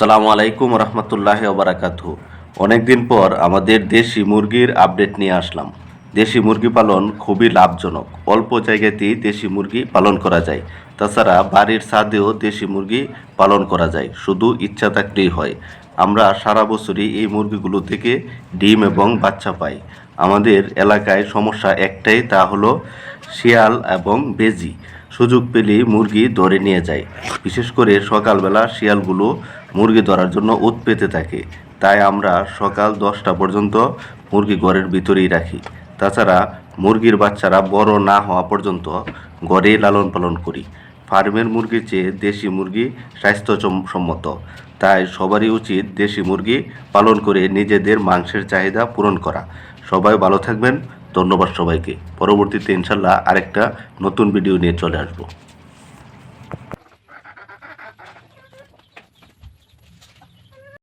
সালামু আলাইকুম রহমতুল্লাহ ওবরাকাত অনেকদিন পর আমাদের দেশি মুরগির আপডেট নিয়ে আসলাম। দেশি মুরগি পালন খুবই লাভজনক। অল্প জায়গাতেই দেশি মুরগি পালন করা যায়। তাছাড়া বাড়ির ছাদেও দেশি মুরগি পালন করা যায়। শুধু ইচ্ছা থাকলেই হয়। আমরা সারা বছরই এই মুরগিগুলো থেকে ডিম এবং বাচ্চা পাই। আমাদের এলাকায় সমস্যা একটাই, তা হলো শিয়াল এবং বেজি সুযোগ পেলেই মুরগি ধরে নিয়ে যায়। বিশেষ করে সকালবেলা শিয়ালগুলো মুরগি ধরার জন্য উৎ পেতে থাকে। তাই আমরা সকাল দশটা পর্যন্ত মুরগি ঘরের ভিতরেই রাখি। তাছাড়া মুরগির বাচ্চারা বড় না হওয়া পর্যন্ত ঘরেই লালন পালন করি। ফার্মের মুরগির চেয়ে দেশি মুরগি স্বাস্থ্যসম্মত। তাই সবারই উচিত দেশি মুরগি পালন করে নিজেদের মাংসের চাহিদা পূরণ করা। সবাই ভালো থাকবেন। ধন্যবাদ সবাইকে। পরবর্তীতে ইনশাল্লাহ আরেকটা নতুন ভিডিও নিয়ে চলে আসব।